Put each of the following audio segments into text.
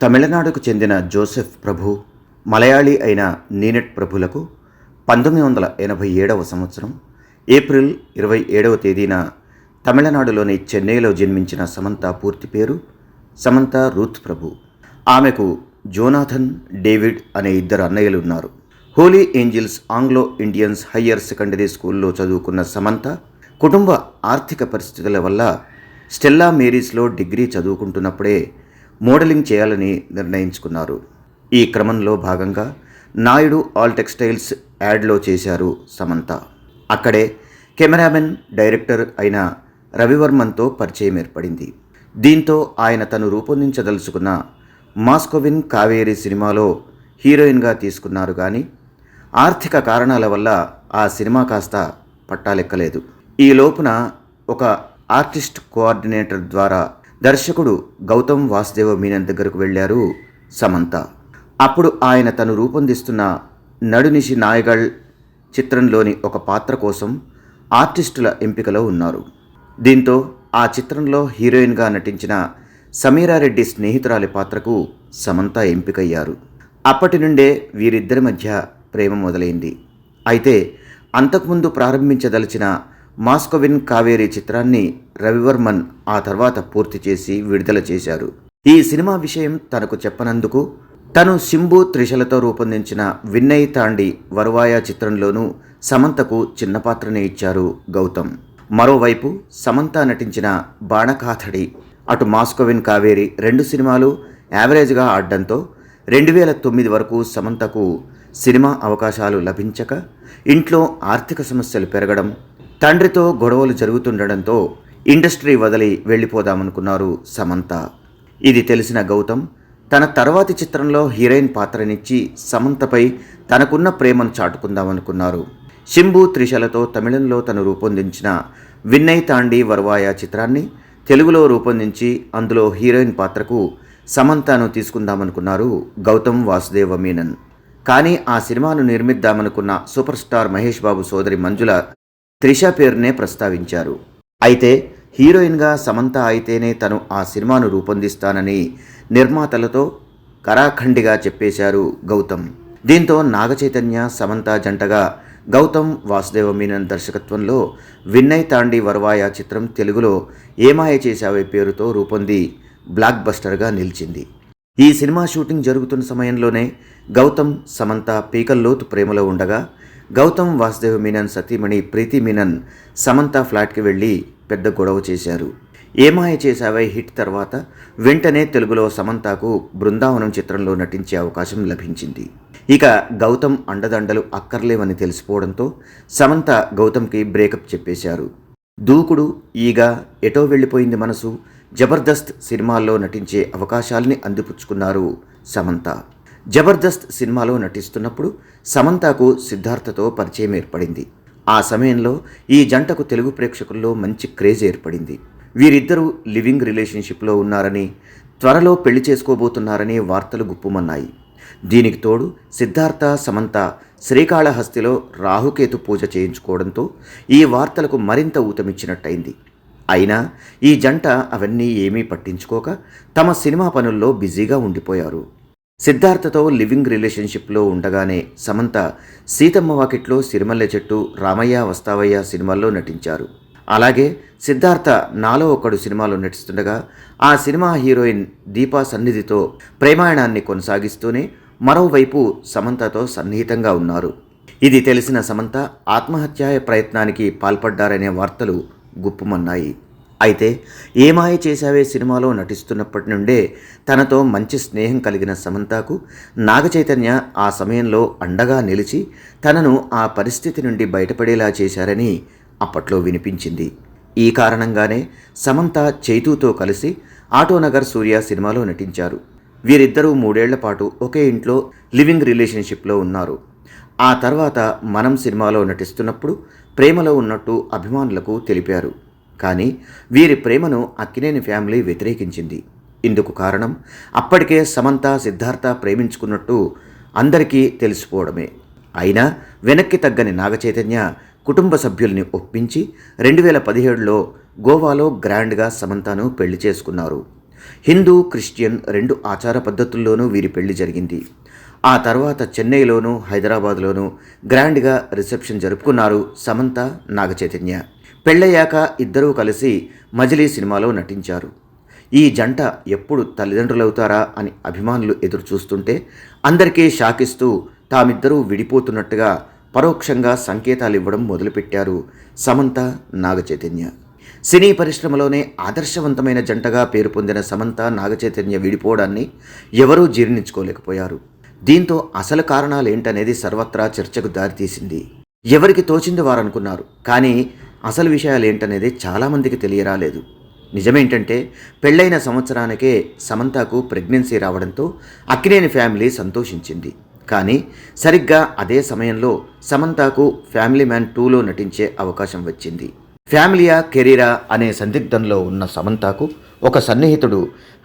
తమిళనాడుకు చెందిన జోసెఫ్ ప్రభు మలయాళీ అయిన నీనెట్ ప్రభులకు పంతొమ్మిది వందల ఎనభై ఏడవ సంవత్సరం ఏప్రిల్ ఇరవై ఏడవ తేదీన తమిళనాడులోని చెన్నైలో జన్మించిన సమంత పూర్తి పేరు సమంత రూత్ ప్రభు. ఆమెకు జోనాథన్ డేవిడ్ అనే ఇద్దరు అన్నయ్యలు ఉన్నారు. Holy Angels Anglo Indians higher secondary స్కూల్లో చదువుకున్న సమంత కుటుంబ ఆర్థిక పరిస్థితుల వల్ల స్టెల్లా మేరీస్లో డిగ్రీ చదువుకుంటున్నప్పుడే మోడలింగ్ చేయాలని నిర్ణయించుకున్నారు. ఈ క్రమంలో భాగంగా నాయుడు ఆల్ టెక్స్టైల్స్ యాడ్లో చేశారు సమంత. అక్కడే కెమెరామెన్ డైరెక్టర్ అయిన రవివర్మన్తో పరిచయం ఏర్పడింది. దీంతో ఆయన తను రూపొందించదలుచుకున్న మాస్కోవిన్ కావేరి సినిమాలో హీరోయిన్గా తీసుకున్నారు కానీ ఆర్థిక కారణాల వల్ల ఆ సినిమా కాస్త పట్టాలెక్కలేదు. ఈ లోపున ఒక ఆర్టిస్ట్ కోఆర్డినేటర్ ద్వారా దర్శకుడు గౌతమ్ వాసుదేవ మీనన్ దగ్గరకు వెళ్ళారు సమంత. అప్పుడు ఆయన తను రూపొందిస్తున్న నడునిషి నాయగల్ చిత్రంలోని ఒక పాత్ర కోసం ఆర్టిస్టుల ఎంపికలో ఉన్నారు. దీంతో ఆ చిత్రంలో హీరోయిన్గా నటించిన సమీరారెడ్డి స్నేహితురాలి పాత్రకు సమంత ఎంపికయ్యారు. అప్పటి నుండే వీరిద్దరి మధ్య ప్రేమ మొదలైంది. అయితే అంతకుముందు ప్రారంభించదలిచిన మాస్కోవిన్ కావేరి చిత్రాన్ని రవివర్మన్ ఆ తర్వాత పూర్తి చేసి విడుదల చేశారు. ఈ సినిమా విషయం తనకు చెప్పనందుకు తను సింబు త్రిశలతో రూపొందించిన విన్నయ్ తాండి వరువాయ చిత్రంలోనూ సమంతకు చిన్న పాత్రనే ఇచ్చారు గౌతమ్. మరోవైపు సమంత నటించిన బాణకాథడి అటు మాస్కోవిన్ కావేరి రెండు సినిమాలు యావరేజ్గా ఆడడంతో రెండు వేల తొమ్మిది వరకు సమంతకు సినిమా అవకాశాలు లభించక ఇంట్లో ఆర్థిక సమస్యలు పెరగడం తండ్రితో గొడవలు జరుగుతుండడంతో ఇండస్ట్రీ వదిలి వెళ్ళిపోదామనుకున్నారు సమంత. ఇది తెలిసిన గౌతమ్ తన తర్వాతి చిత్రంలో హీరోయిన్ పాత్రనిచ్చి సమంతపై తనకున్న ప్రేమను చాటుకుందామనుకున్నారు. శంభు త్రిశలతో తమిళంలో తను రూపొందించిన విన్నయ్ తాండి వరవాయ చిత్రాన్ని తెలుగులో రూపొందించి అందులో హీరోయిన్ పాత్రకు సమంతను తీసుకుందామనుకున్నారు గౌతమ్ వాసుదేవ మీనన్. కానీ ఆ సినిమాను నిర్మిద్దామనుకున్న సూపర్ స్టార్ మహేష్ బాబు సోదరి మంజుల త్రిష పేరునే ప్రస్తావించారు. అయితే హీరోయిన్గా సమంత అయితేనే తను ఆ సినిమాను రూపొందిస్తానని నిర్మాతలతో కరాఖండిగా చెప్పేశారు గౌతమ్. దీంతో నాగచైతన్య సమంత జంటగా గౌతమ్ వాసుదేవ మీనన్ దర్శకత్వంలో విన్నయ్ తాండి వరవాయ చిత్రం తెలుగులో ఏమాయ చేశావే పేరుతో రూపొంది బ్లాక్ బస్టర్గా నిలిచింది. ఈ సినిమా షూటింగ్ జరుగుతున్న సమయంలోనే గౌతమ్ సమంత పీకల్లోతు ప్రేమలో ఉండగా గౌతమ్ వాసుదేవ్ మీనన్ సతీమణి ప్రీతి మీనన్ సమంత ఫ్లాట్కి వెళ్ళి పెద్ద గొడవ చేశారు. ఏమాయ చేశావై హిట్ తర్వాత? వెంటనే తెలుగులో సమంతకు బృందావనం చిత్రంలో నటించే అవకాశం లభించింది. ఇక గౌతమ్ అండదండలు అక్కర్లేవని తెలిసిపోవడంతో సమంత గౌతమ్కి బ్రేకప్ చెప్పేశారు. దూకుడు ఈగ ఎటో వెళ్ళిపోయింది మనసు జబర్దస్త్ సినిమాల్లో నటించే అవకాశాల్ని అందిపుచ్చుకున్నారు సమంత. జబర్దస్త్ సినిమాలో నటిస్తున్నప్పుడు సమంతకు సిద్ధార్థతో పరిచయం ఏర్పడింది. ఆ సమయంలో ఈ జంటకు తెలుగు ప్రేక్షకుల్లో మంచి క్రేజ్ ఏర్పడింది. వీరిద్దరూ లివింగ్ రిలేషన్షిప్లో ఉన్నారని త్వరలో పెళ్ళి చేసుకోబోతున్నారని వార్తలు గుప్పుమన్నాయి. దీనికి తోడు సిద్ధార్థ సమంత శ్రీకాళహస్తిలో రాహుకేతు పూజ చేయించుకోవడంతో ఈ వార్తలకు మరింత ఊతమిచ్చినట్టయింది. అయినా ఈ జంట అవన్నీ ఏమీ పట్టించుకోక తమ సినిమా పనుల్లో బిజీగా ఉండిపోయారు. సిద్ధార్థతో లివింగ్ రిలేషన్షిప్లో ఉండగానే సమంత సీతమ్మ వాకిట్లో సిరిమల్లె చెట్టు రామయ్య వస్తావయ్య సినిమాల్లో నటించారు. అలాగే సిద్ధార్థ నాలో ఒకడు సినిమాలో నటిస్తుండగా ఆ సినిమా హీరోయిన్ దీపా సన్నిధితో ప్రేమాయణాన్ని కొనసాగిస్తూనే మరోవైపు సమంతతో సన్నిహితంగా ఉన్నారు. ఇది తెలిసిన సమంత ఆత్మహత్యాయ ప్రయత్నానికి పాల్పడ్డారనే వార్తలు గుప్పుమన్నాయి. అయితే ఏమాయ చేశావే సినిమాలో నటిస్తున్నప్పటి నుండే తనతో మంచి స్నేహం కలిగిన సమంతకు నాగచైతన్య ఆ సమయంలో అండగా నిలిచి తనను ఆ పరిస్థితి నుండి బయటపడేలా చేశారని అప్పట్లో వినిపించింది. ఈ కారణంగానే సమంత చైతూతో కలిసి ఆటోనగర్ సూర్య సినిమాలో నటించారు. వీరిద్దరూ మూడేళ్ళ పాటు ఒకే ఇంట్లో లివింగ్ రిలేషన్షిప్లో ఉన్నారు. ఆ తర్వాత మనం సినిమాలో నటిస్తున్నప్పుడు ప్రేమలో ఉన్నట్టు అభిమానులకు తెలిపారు. కానీ వీరి ప్రేమను అక్కినేని ఫ్యామిలీ వ్యతిరేకించింది. ఇందుకు కారణం అప్పటికే సమంత సిద్ధార్థ ప్రేమించుకున్నట్టు అందరికీ తెలిసిపోవడమే. అయినా వెనక్కి తగ్గని నాగచైతన్య కుటుంబ సభ్యుల్ని ఒప్పించి రెండు వేల పదిహేడులో గోవాలో గ్రాండ్గా సమంతను పెళ్ళి చేసుకున్నారు. హిందూ క్రిస్టియన్ రెండు ఆచార పద్ధతుల్లోనూ వీరి పెళ్ళి జరిగింది. ఆ తర్వాత చెన్నైలోనూ హైదరాబాద్లోనూ గ్రాండ్గా రిసెప్షన్ జరుపుకున్నారు సమంత నాగచైతన్య. పెళ్ళయ్యాక ఇద్దరూ కలిసి మజిలీ సినిమాలో నటించారు. ఈ జంట ఎప్పుడు తల్లిదండ్రులవుతారా అని అభిమానులు ఎదురు చూస్తుంటే అందరికీ షాకిస్తూ తామిద్దరూ విడిపోతున్నట్టుగా పరోక్షంగా సంకేతాలు ఇవ్వడం మొదలుపెట్టారు సమంత నాగచైతన్య. సినీ పరిశ్రమలోనే ఆదర్శవంతమైన జంటగా పేరు పొందిన సమంత నాగచైతన్య విడిపోవడాన్ని ఎవరూ జీర్ణించుకోలేకపోయారు. దీంతో అసలు కారణాలేంటనేది సర్వత్రా చర్చకు దారితీసింది. ఎవరికి తోచింది వారనుకున్నారు కానీ అసలు విషయాలేంటనేది చాలామందికి తెలియరాలేదు. నిజమేంటంటే పెళ్ళైన సంవత్సరానికే సమంతకు ప్రెగ్నెన్సీ రావడంతో అక్కినేని ఫ్యామిలీ సంతోషించింది. కానీ సరిగ్గా అదే సమయంలో సమంతకు ఫ్యామిలీ మ్యాన్ టూలో నటించే అవకాశం వచ్చింది. ఫ్యామిలీయా కెరీరా అనే సందిగ్ధంలో ఉన్న సమంతకు ఒక సన్నిహితుడు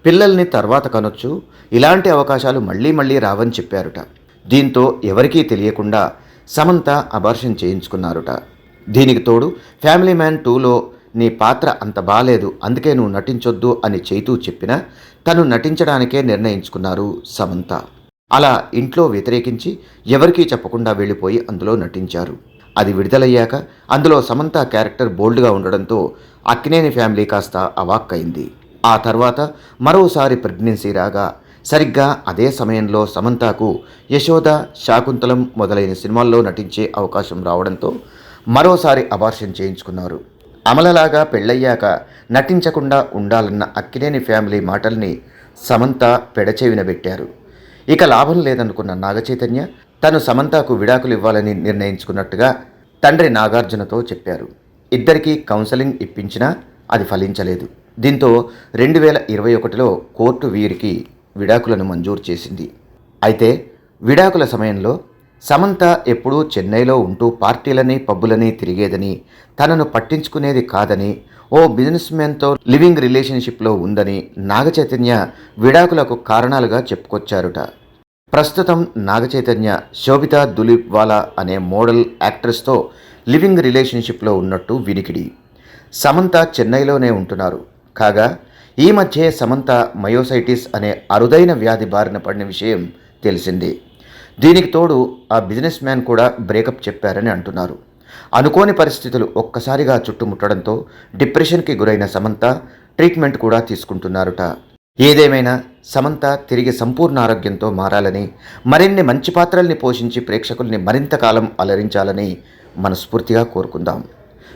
పిల్లల్ని తర్వాత కనొచ్చు ఇలాంటి అవకాశాలు మళ్ళీ మళ్ళీ రావని చెప్పారుట. దీంతో ఎవరికీ తెలియకుండా సమంత అబార్షన్ చేయించుకున్నారుట. దీనికి తోడు ఫ్యామిలీ మ్యాన్ టూలో నీ పాత్ర అంత బాలేదు అందుకే నువ్వు నటించొద్దు అని చైతూ చెప్పినా తను నటించడానికే నిర్ణయించుకున్నారు సమంత. అలా ఇంట్లో వ్యతిరేకించి ఎవరికీ చెప్పకుండా వెళ్ళిపోయి అందులో నటించారు. అది విడుదలయ్యాక అందులో సమంత క్యారెక్టర్ బోల్డ్గా ఉండడంతో అక్కినేని ఫ్యామిలీ కాస్త అవాక్కైంది. ఆ తర్వాత మరోసారి ప్రెగ్నెన్సీ రాగా సరిగ్గా అదే సమయంలో సమంతకు యశోద శాకుంతలం మొదలైన సినిమాల్లో నటించే అవకాశం రావడంతో మరోసారి అబార్షన్ చేయించుకున్నారు. అమలలాగా పెళ్ళయ్యాక నటించకుండా ఉండాలన్న అక్కినేని ఫ్యామిలీ మాటల్ని సమంత పెడచెవిన పెట్టారు ఇక లాభం లేదనుకున్న నాగచైతన్య తను సమంతకు విడాకులు ఇవ్వాలని నిర్ణయించుకున్నట్టుగా తండ్రి నాగార్జునతో చెప్పారు. ఇద్దరికీ కౌన్సెలింగ్ ఇప్పించినా అది ఫలించలేదు. దీంతో రెండు వేల ఇరవై ఒకటిలో కోర్టు వీరికి విడాకులను మంజూరు చేసింది. అయితే విడాకుల సమయంలో సమంత ఎప్పుడూ చెన్నైలో ఉంటూ పార్టీలని పబ్బులని తిరిగేదని తనను పట్టించుకునేది కాదని ఓ బిజినెస్ మ్యాన్తో లివింగ్ రిలేషన్షిప్లో ఉందని నాగచైతన్య విడాకులకు కారణాలుగా చెప్పుకొచ్చారుట. ప్రస్తుతం నాగచైతన్య శోభిత దులీప్ వాలా అనే మోడల్ యాక్ట్రెస్తో లివింగ్ రిలేషన్షిప్లో ఉన్నట్టు వినికిడి. సమంత చెన్నైలోనే ఉంటున్నారు. కాగా ఈ మధ్యే సమంత మయోసైటిస్ అనే అరుదైన వ్యాధి బారిన పడిన విషయం తెలిసింది. దీనికి తోడు ఆ బిజినెస్ మ్యాన్ కూడా బ్రేకప్ చెప్పారని అంటున్నారు. అనుకోని పరిస్థితులు ఒక్కసారిగా చుట్టుముట్టడంతో డిప్రెషన్కి గురైన సమంత ట్రీట్మెంట్ కూడా తీసుకుంటున్నారట. ఏదేమైనా సమంత తిరిగి సంపూర్ణ ఆరోగ్యంతో మారాలని మరిన్ని మంచి పాత్రల్ని పోషించి ప్రేక్షకుల్ని మరింత కాలం అలరించాలని మనస్ఫూర్తిగా కోరుకుందాం.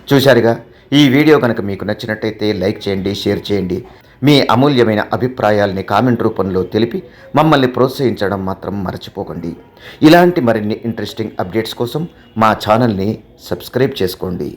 చూశారుగా ఈ వీడియో కనుక మీకు నచ్చినట్టయితే లైక్ చేయండి షేర్ చేయండి. మీ అమూల్యమైన అభిప్రాయాల్ని కామెంట్ రూపంలో తెలిపి మమ్మల్ని ప్రోత్సహించడం మాత్రం మర్చిపోకండి. ఇలాంటి మరిన్ని ఇంట్రెస్టింగ్ అప్డేట్స్ కోసం మా ఛానల్ని సబ్స్క్రైబ్ చేసుకోండి.